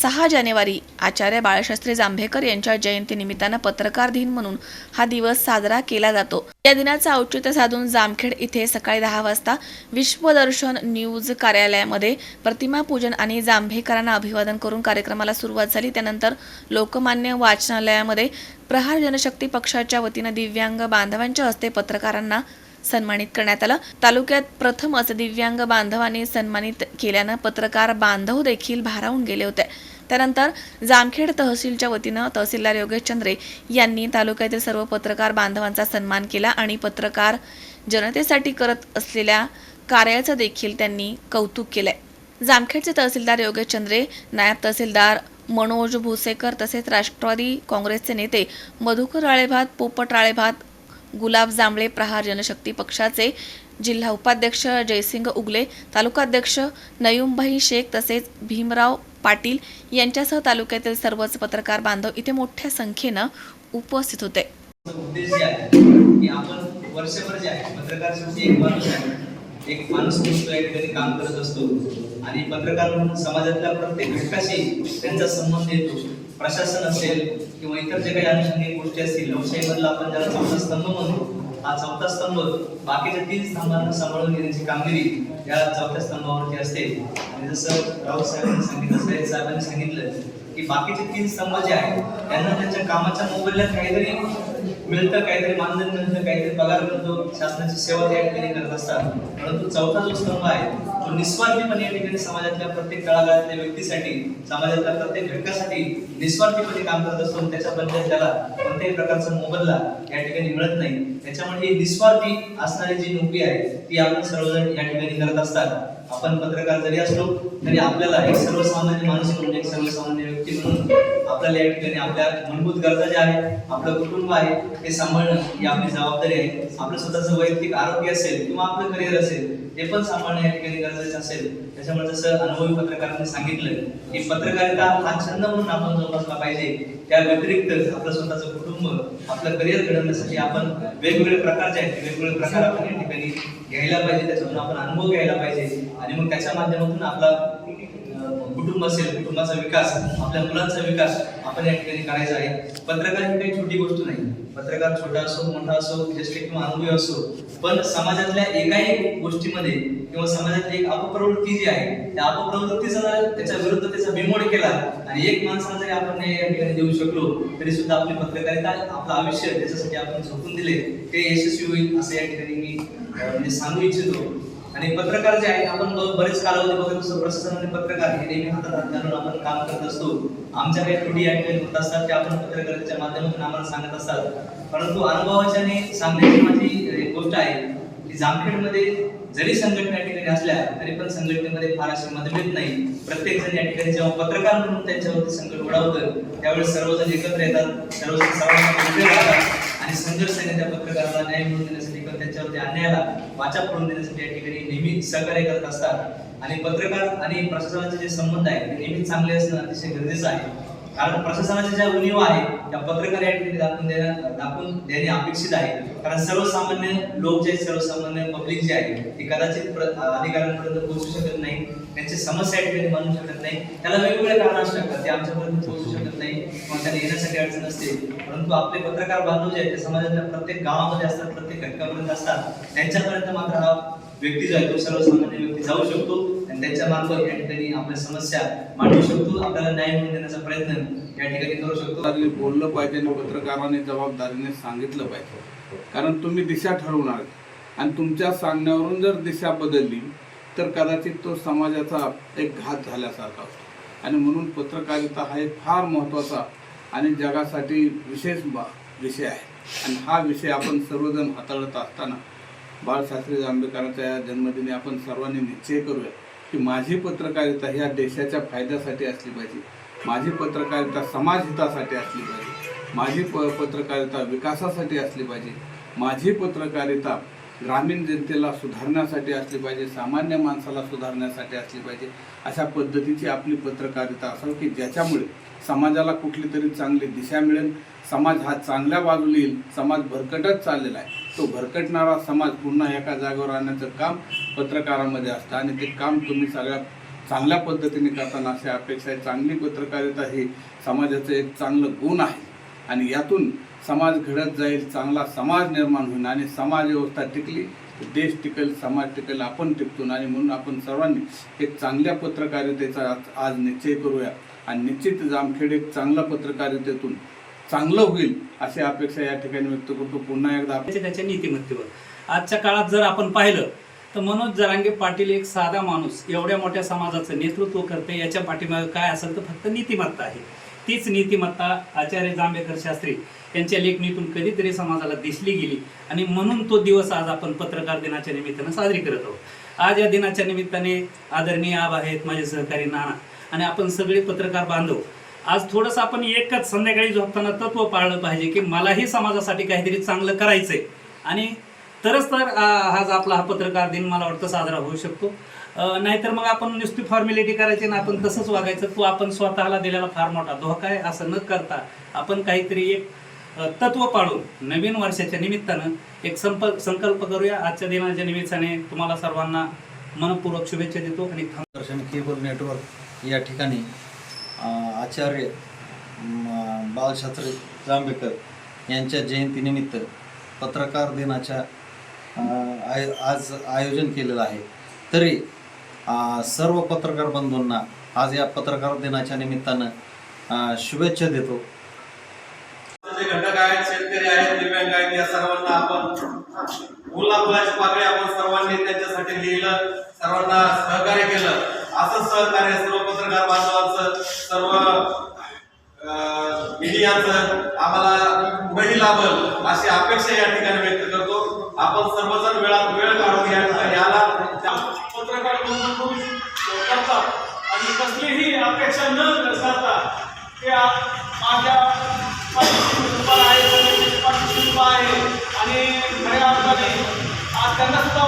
सहा जानेवारी आचार्य बाळशास्त्री जांभेकर यांच्या जयंतीनिमित्तानं पत्रकार दिन म्हणून हा दिवस साजरा केला जातो. या दिनाचं औचित्य साधून जामखेड इथे सकाळी दहा वाजता विश्वदर्शन न्यूज कार्यालयामध्ये प्रतिमा पूजन आणि जांभेकरांना अभिवादन करून कार्यक्रमाला सुरुवात झाली. त्यानंतर लोकमान्य वाचनालयामध्ये प्रहार जनशक्ती पक्षाच्या वतीनं दिव्यांग बांधवांच्या हस्ते पत्रकारांना सन्मानित करण्यात आलं. तालुक्यात प्रथमच दिव्यांग बांधवांनी सन्मानित केल्यानं पत्रकार बांधव देखील भारावून गेले होते. त्यानंतर जामखेड तहसीलच्या वतीनं तहसीलदार योगेश चंद्रे यांनी तालुक्यातील सर्व पत्रकार बांधवांचा सन्मान केला आणि पत्रकार जनतेसाठी करत असलेल्या कार्याचं देखील त्यांनी कौतुक केलंय. जामखेडचे तहसीलदार योगेश चंद्रे नायब तहसीलदार मनोज भुसेकर तसेच राष्ट्रवादी काँग्रेसचे नेते मधुकर राळेभात पोपट राळेभात गुलाब जांभळे प्रहार जनशक्ती पक्षाचे जिल्हा उपाध्यक्ष जयसिंग उगले तालुकाध्यक्ष नयुमभाई शेख तसेच भीमराव पाटील यांच्यासह तालुक्यातील सर्वच पत्रकार बांधव इथे मोठ्या संख्येनं उपस्थित होते. एक माणूस आहे म्हणून या ठिकाणी काम करत असतो. आणि पत्रकार म्हणून समाजातल्या प्रत्येक घटकाशी त्यांचा संबंध येतो. प्रशासन असेल किंवा इतर जे काही अनुषंगिक गोष्टी असतील लोकशाहीमधला आपण ज्याला चौथा स्तंभ म्हणतो हा चौथा स्तंभ बाकीच्या तीन स्तंभांना सांभाळून घेण्याची कामगिरी या चौथ्या स्तंभावरती असते. आणि जसं राऊत साहेबांनी सांगितलं सैयद साहेबांनी सांगितलं की बाकीचे तीन स्तंभ जे आहेत त्यांना त्यांच्या कामाच्या मोबदल्यात काहीतरी मिळतं काहीतरी मानधन मिळतं काहीतरी पगार मिळतो शासनाची सेवा त्या ठिकाणी करत असतात. परंतु चौथा जो स्तंभ आहे तो निस्वार्थीपणे या ठिकाणी समाजातल्या प्रत्येक तळागाळातल्या व्यक्तीसाठी समाजातल्या प्रत्येक घटकासाठी निस्वार्थीपणे काम करत असतो. आणि त्याच्याबद्दल त्याला कोणत्याही प्रकारचा मोबदला या ठिकाणी मिळत नाही. त्याच्यामुळे ही निस्वार्थी असणारी जी नोकरी आहे ती आपण सर्वजण या ठिकाणी करत असतात. आपण पत्रकार जरी असलो तरी आपल्याला एक सर्वसामान्य माणूस म्हणून एक सर्वसामान्य व्यक्ती म्हणून आपल्याला या ठिकाणी आपल्या मूलभूत गरजा ज्या आहेत आपलं कुटुंब आहे ते सांभाळणं ही आपली जबाबदारी आहे. आपलं स्वतःचं वैयक्तिक आरोग्य असेल किंवा आपलं करिअर असेल ते पण सांभाळणं या ठिकाणी गरजेचं असेल त्याच्यामुळे जसं अनुभवी पत्रकारांनी सांगितलं की पत्रकारिता हा छंद म्हणून आपण जोपासला पाहिजे. त्या व्यतिरिक्त आपलं स्वतःचं कुटुंब आपलं करिअर घडवण्यासाठी आपण वेगवेगळे प्रकारचे आहेत वेगवेगळे प्रकार आपण या ठिकाणी घ्यायला पाहिजे त्याच्यातून आपण अनुभव घ्यायला पाहिजे. आणि मग त्याच्या माध्यमातून आपला कुटुंब असेल कुटुंबाचा विकास आपल्या मुलांचा विकास आपण या ठिकाणी करायचा आहे. पत्रकार ही काही छोटी गोष्ट नाही. पत्रकार छोटा असो मोठा असो ज्येष्ठ किंवा अनुभवी असो पण समाजातल्या एकाही गोष्टीमध्ये किंवा समाजातली एक अपप्रवृत्ती जी आहे त्या अपप्रवृत्तीचा जर त्याच्या विरुद्ध त्याचा बिमोड केला आणि एक माणसाला जरी आपण या ठिकाणी देऊ शकलो तरी सुद्धा आपली पत्रकारिता आपलं आयुष्य त्याच्यासाठी आपण झोपून दिले ते यशस्वी होईल असं या ठिकाणी मी म्हणजे सांगू इच्छितो. आणि पत्रकार जे आहेत आपण बरेच कालावधी बघत असतो प्रशासन आणि पत्रकार हे नेहमी हातात हात आपण काम करत असतो. आमच्या काही त्रुटी या होत असतात त्या आपण पत्रकारांच्या माध्यमातून आम्हाला सांगत असतात. परंतु अनुभवाच्याने सांगण्याची माझी एक गोष्ट आहे की जामखेडमध्ये जरी संघटना या ठिकाणी असल्या तरी पण संघटनेमध्ये फार असे मतभेद नाही. प्रत्येक जण या ठिकाणी जेव्हा पत्रकार म्हणून त्यांच्यावरती संकट ओढावतं त्यावेळेस सर्वजण एकत्र येतात सर्वजण सर्वांना उभे राहतात आणि संघर्षाने त्या पत्रकाराला न्याय मिळवून देण्यासाठी किंवा त्यांच्यावरती अन्यायाला वाचा पडून देण्यासाठी या ठिकाणी नेहमी सहकार्य करत असतात. आणि पत्रकार आणि प्रशासनाचे जे संबंध आहेत ते नेहमी चांगले असणं अतिशय गरजेचं आहे. कारण प्रशासनाच्या ज्या उणीव आहे त्या पत्रकार या ठिकाणी दाखवून देणं दाखवून देणे अपेक्षित आहे. कारण सर्वसामान्य लोक जे सर्वसामान्य पब्लिक जे आहे ते कदाचित अधिकाऱ्यांपर्यंत पोहोचू शकत नाही त्यांची समस्या या ठिकाणी मानू शकत नाही त्याला वेगवेगळे कारण असू शकतात ते आमच्यापर्यंत पोहोचू शकत किंवा त्यांना येण्यासाठी अडचण असते. परंतु आपले पत्रकार बांधव जे आहेत ते समाजातल्या प्रत्येक गावामध्ये असतात प्रत्येक घटकापर्यंत असतात. त्यांच्यापर्यंत मात्र हा व्यक्ती जो आहे तो सर्वसामान्य व्यक्ती जाऊ शकतो आणि त्यांच्या मार्फत या ठिकाणी आपल्या समस्या मांडू शकतो. आपल्याला न्याय मिळवून देण्याचा प्रयत्न या ठिकाणी करू शकतो. पत्रकारांनी बोललं पाहिजे आणि पत्रकारांनी जबाबदारीने सांगितलं पाहिजे. कारण तुम्ही दिशा ठरवणार आणि तुमच्या सांगण्यावरून जर दिशा बदलली तर कदाचित तो समाजाचा एक घात झाल्यासारखा असतो आणि म्हणून पत्रकारिता हा एक फार महत्त्वाचा आणि जगासाठी विशेष बा विषय आहे. आणि हा विषय आपण सर्वजण हाताळत असताना बाळशास्त्री आंबेडकरांच्या या जन्मदिनी आपण सर्वांनी निश्चय करूया की माझी पत्रकारिता ह्या देशाच्या फायद्यासाठी असली पाहिजे. माझी पत्रकारिता समाजहितासाठी असली पाहिजे. माझी प पत्रकारिता विकासासाठी असली पाहिजे. माझी पत्रकारिता ग्रामीण जनतेला सुधारण्यासाठी असली पाहिजे सामान्य माणसाला सुधारण्यासाठी असली पाहिजे अशा पद्धतीची आपली पत्रकारिता असावी की ज्याच्यामुळे समाजाला कुठली तरी चांगली दिशा मिळेल. समाज हा चांगल्या बाजूला येईल समाज भरकटच चाललेला आहे. तो भरकटणारा समाज पुन्हा एका जागेवर आणण्याचं काम पत्रकारामध्ये असतं आणि ते काम तुम्ही सगळ्या चांगल्या पद्धतीने करताना अशा अपेक्षा आहे. चांगली पत्रकारिता ही समाजाचं एक चांगलं गुण आहे. आणि यातून समाज घडत जाईल चांगला समाज निर्माण होईल आणि समाज व्यवस्था टिकली तर देश टिकेल समाज टिकेल आपण टिकतो. आणि म्हणून आपण सर्वांनी एक चांगल्या पत्रकारितेचा आज- आज निश्चय करूया. आणि निश्चित जामखेड एक चांगल्या पत्रकारितेतून चांगलं होईल अशी अपेक्षा या ठिकाणी व्यक्त करतो. पुन्हा एकदा त्याच्या त्याच्या नीतिमत्तेवर. आजच्या काळात जर आपण पाहिलं तर मनोज जरांगे पाटील एक साधा माणूस एवढ्या मोठ्या समाजाचं नेतृत्व करते. याच्या पाठीमागे काय असेल तर फक्त नीतिमत्ता आहे. तीच नीतिमत्ता आचार्य जांभेकर शास्त्री यांच्या लेखणीतून कधीतरी समाजाला दिसली गेली. आणि म्हणून तो दिवस आज आपण पत्रकार दिनाच्या निमित्तानं साजरी करत आहोत. आज या दिनाच्या निमित्ताने आदरणीय आब आहेत माझे सहकारी नाना आणि आपण सगळे पत्रकार बांधव. आज थोडस आपण एकच संध्याकाळी झोपताना तत्व पाळलं पाहिजे की मलाही समाजासाठी काहीतरी चांगलं करायचंय. आणि तरच तर आज आपला हा पत्रकार दिन मला वाटतं साजरा होऊ शकतो. नाहीतर मग आपण नुसती फॉर्मॅलिटी करायची ना आपण तसंच वागायचं. तो आपण स्वतःला दिलेला फार मोठा धोका आहे असं न करता आपण काहीतरी एक तत्व पाळून नवीन वर्षाच्या निमित्तानं एक संप संकल्प करूया. आजच्या दिनाच्या निमित्ताने तुम्हाला सर्वांना मनपूर्वक शुभेच्छा देतो आणि दर्शन केबल नेटवर्क या ठिकाणी आचार्य बालशास्त्री बाळशास्त्री जांभेकर यांच्या जयंतीनिमित्त पत्रकार दिनाच्या आय आज आयोजन केलेलं आहे. तरी सर्व पत्रकार बंधूंना आज या पत्रकार दिनाच्या निमित्तानं शुभेच्छा देतो. जे घटक आहेत शेतकरी आहेत दिव्यांग आहेत या सर्वांना आपण मुलामुलाची पाकळी आपण सर्वांनी त्यांच्यासाठी लिहिलं सर्वांना सहकार्य केलं. असंच सहकार्य सर्व पत्रकार बांधवांचं सर्व मीडियाचं आम्हाला पुढेही लाभल अशी अपेक्षा या ठिकाणी व्यक्त करतो. आपण सर्वजण वेळात वेळ काढून या ठिकाणी आला पत्रकार म्हणून करतात आणि कसलीही अपेक्षा न करता ते माझ्या आहे आणि खऱ्या अर्थाने आज त्यांना सुद्धा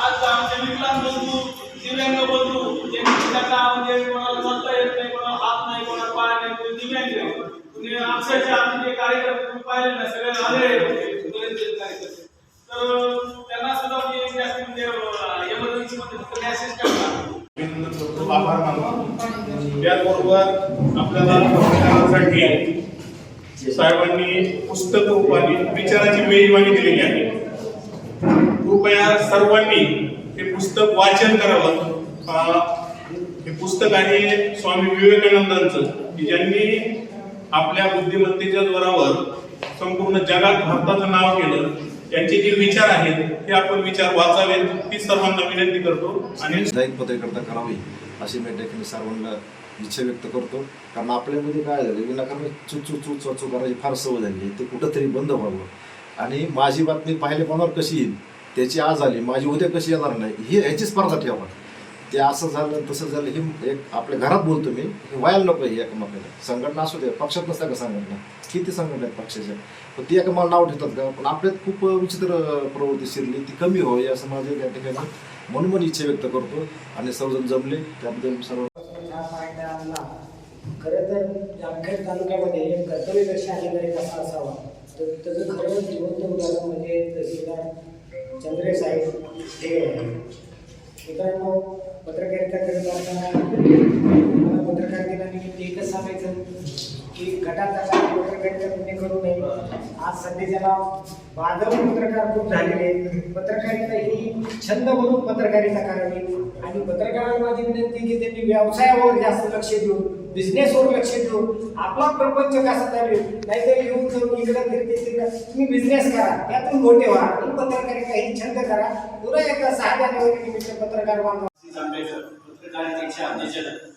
आज आमचे विकलांग बंधू दिव्यांग बंधू जे त्यांना म्हणजे कोणाला चालता येत नाही कोणाला हात नाही कोणाला पाय नाही कोणी दिव्यांग आहे. तुम्ही अक्षरशः आमचे जे कार्यक्रम तुम्ही पाहिले ना सगळे आले कार्यक्रम तर त्यांना सुद्धा मी जास्ती म्हणजे एमर्जन्सी फक्त मॅसेज टाकला. आभार मानतो. त्याचबरोबर आपल्याला पत्रकारांसाठी साहेबांनी पुस्तक रूपाने विचाराची मेजवानी दिलेली आहे. कृपया सर्वांनी हे पुस्तक वाचन करावं. हे पुस्तक आहे स्वामी विवेकानंदांचं की ज्यांनी आपल्या बुद्धिमत्तेच्या जोरावर संपूर्ण जगात भारताचं नाव केलं. त्यांचे जे विचार आहेत ते आपण विचार वाचावेत. ही सर्वांना विनंती करतो. आणि सामुदायिक पत्रकारिता करावी अशी मी सर्वांना इच्छा व्यक्त करतो. कारण आपल्यामध्ये काय झालं विनाकारण चू चू चू चू करायची फार सवय झाली आहे. ते कुठंतरी बंद व्हावं. आणि माझी बातमी पाहिल्यापणावर कशी येईल त्याची आज आली माझी उद्या कशी येणार नाही ही ह्याची स्पर्धा ठेवा. ते असं झालं तसं झालं हे एक आपल्या घरात बोलतो मी हे व्हायला नको हे एकमेकाला. संघटना असू दे पक्षात नसता का संघटना? किती संघटना आहेत पक्षाच्या? पण ती एकमेकाला नाव ठेवतात का? पण आपल्यात खूप विचित्र प्रवृत्ती शिरली ती कमी व्हावी असं माझं त्या ठिकाणी म्हणून मन इच्छा व्यक्त करतो. आणि सर्वजण जमले त्याबद्दल सर्व खरं तर जामखेड तालुक्यामध्ये एक कर्तव्यदर्शी अधिकारी कसा असावा. तर त्याचं खरं जिवंत उदाहरण म्हणजे तहसीलदार चंद्रे साहेब हे आहे मित्रांनो पत्रकारिता करत असताना मला पत्रकार दिनानिमित्त एकच सांगायचं? की गटाचा काय पत्रकारिता कुठे करू नये. आज सध्याच्याला बाधव पत्रकार खूप झालेले आहेत. पत्रकारिता ही छंद म्हणून पत्रकारिता करावी. आणि पत्रकारांना माझी विनंती की त्यांनी व्यवसायावर जास्त लक्ष देऊन बिझनेसवर लक्ष देऊन आपला प्रपंच कसा चालू नाहीतर येऊन जाऊन इकडं फिरते तिकडं. तुम्ही बिझनेस करा. त्यातून मोठे व्हा. तुम्ही पत्रकारिता ही छंद करा. पुन्हा एकदा सहा जानेवारी निमित्त पत्रकार बांधव आंबेडकर पत्रकारितेचे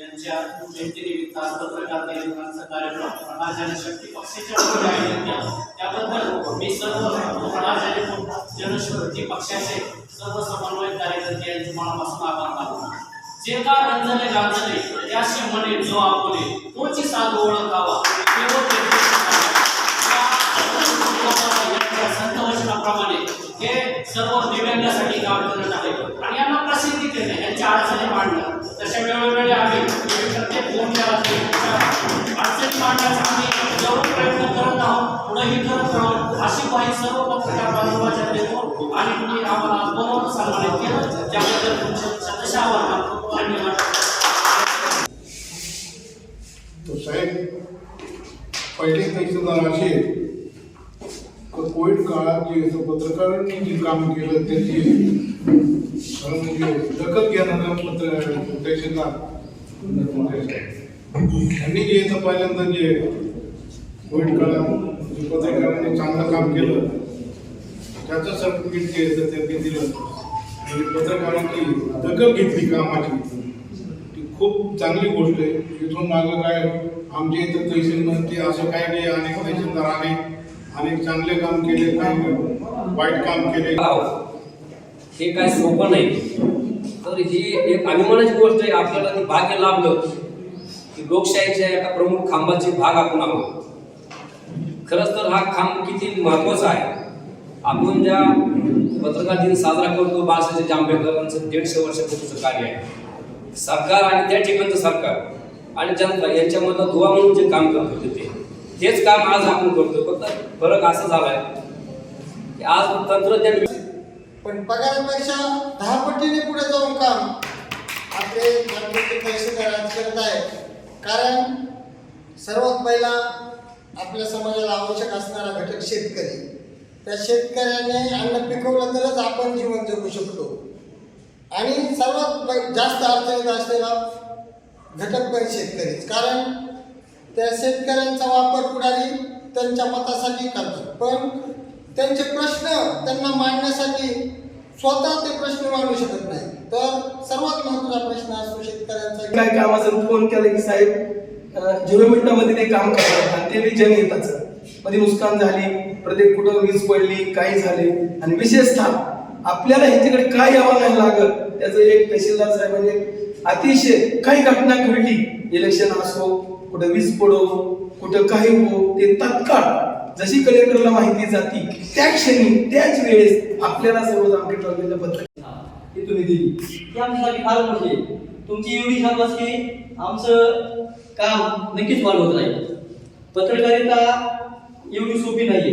यांच्या जयंतीनिमित्त आज पत्रकार दिनाचा कार्यक्रम महा जनशक्ती पक्षाच्या आयोजित केला. त्याबद्दल मी सर्व जनशक्ती पक्षाचे सर्व समन्वय कार्यकर्ते यांचे मनापासून आभार मानतो. जे का रंजने गांजले त्याशी म्हणे जो आपले तोची साधू ओळखावा. संत वचनाप्रमाणे हे सर्व दिव्यांगासाठी काम करत आहे आणि यांना प्रसिद्धी देणे यांच्या अडचणी मांडणं तशा वेळोवेळी आम्ही प्रत्येक मोठ्या अडचणी मांडण्याचा आम्ही जेवढे प्रयत्न करत आहोत. पुढेही करत राहू. अशी पाहिजे सर्व पत्रकार बांधवाच्या देतो आणि तुम्ही आम्हाला बरोबर सांगण्यात केलं. त्याबद्दल तुमचं सदस्य आव्हान तो साहेब पहिले तहसीलदार असे तर कोविड काळात जे पत्रकारांनी जे काम केलं त्याची खरं म्हणजे दखल घेणारा पत्र तहसीलदार त्यांनी जे इथं पहिल्यांदा जे कोविड काळात पत्रकारांनी चांगलं काम केलं त्याचं सर्टिफिकेट जे येतं त्यांनी दिलं. आणि पत्रकारांची दखल घेतली कामाची. ती खूप चांगली गोष्ट आहे. इथून मागं काय आमच्या इथं तहसीलमध्ये असं काय नाही अनेक तहसीलदाराने अनेक चांगले काम केले काही वाईट काम केले. हे काय सोपं नाही. तर ही एक अभिमानाची गोष्ट आहे. आपल्याला ती भाग्य लाभलं. की लोकशाहीच्या एका प्रमुख खांबाचे भाग आपण आहोत. खरंच तर हा खांब किती महत्त्वाचा आहे. आपण ज्या पत्रकार दिन साजरा करतो बाळासाहेब आंबेडकरांचं दीडशे वर्षापूर्वीचं कार्य आहे. सरकार आणि त्या ठिकाणचं सरकार आणि जनता यांच्यामधला दुवा म्हणून जे काम करत होते ते. तेच काम आज आपण करतो फक्त फरक असा झालाय की आज तंत्रज्ञान पण पगारापेक्षा दहा पटीने पुढे जाऊन काम आपले पैसे करत आहेत कारण सर्वात पहिला आपल्या समाजाला आवश्यक असणारा घटक शेतकरी. त्या शेतकऱ्याने अन्न पिकवलं तरच आपण जीवन जगू शकतो. आणि सर्वात जास्त अडचणीत असलेला घटक पण शेतकरीच. कारण त्या शेतकऱ्यांचा वापर पुढारी त्यांच्या मतासाठी करतात. पण त्यांचे प्रश्न त्यांना मांडण्यासाठी स्वतः ते प्रश्न मांडू शकत नाही. तर सर्वात महत्त्वाचा प्रश्न असतो शेतकऱ्यांचा काय कामाचं? फोन केलं की साहेब झिरो मिनिटामध्ये ते काम करतात आणि ते बी जनहिताचं मध्ये नुकसान झाली प्रत्येक कुठं वीज पडली काही झाले. आणि विशेषतः आपल्याला ह्याच्याकडे काय यावं नाही लागत. त्याचं एक तहसीलदार साहेबांनी अतिशय काही घटना घडली. इलेक्शन असो कुठं वीज पडो कुठं काही हो ते तत्काळ जशी कलेक्टरला माहिती जाती त्या क्षणी त्याच वेळेस आपल्याला सर्व जामखेड तालुक्याच्या पत्र ही तुम्ही दिली ती आमच्यासाठी फार मोठी आहे. तुमची एवढी शाबास की आमचं काम नक्कीच वाढवत होत नाही. पत्रकारिता एवढी सोपी नाही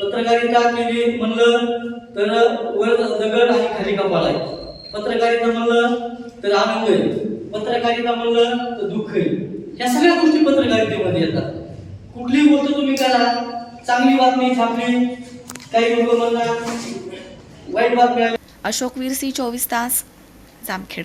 पत्रकारिता केली म्हणलं तर वर दगड आणि खाली कपाल आहे पत्रकारिता म्हणलं तर आनंद आहे पत्रकारिता म्हणलं तर दुःख आहे ह्या सगळ्या गोष्टी पत्रकारितेमध्ये येतात. कुठलीही गोष्ट तुम्ही करा चांगली बातमी छापली काही लोक म्हणतात वाईट बातमी आली अशोक वीरसी चोवीस तास जामखेड.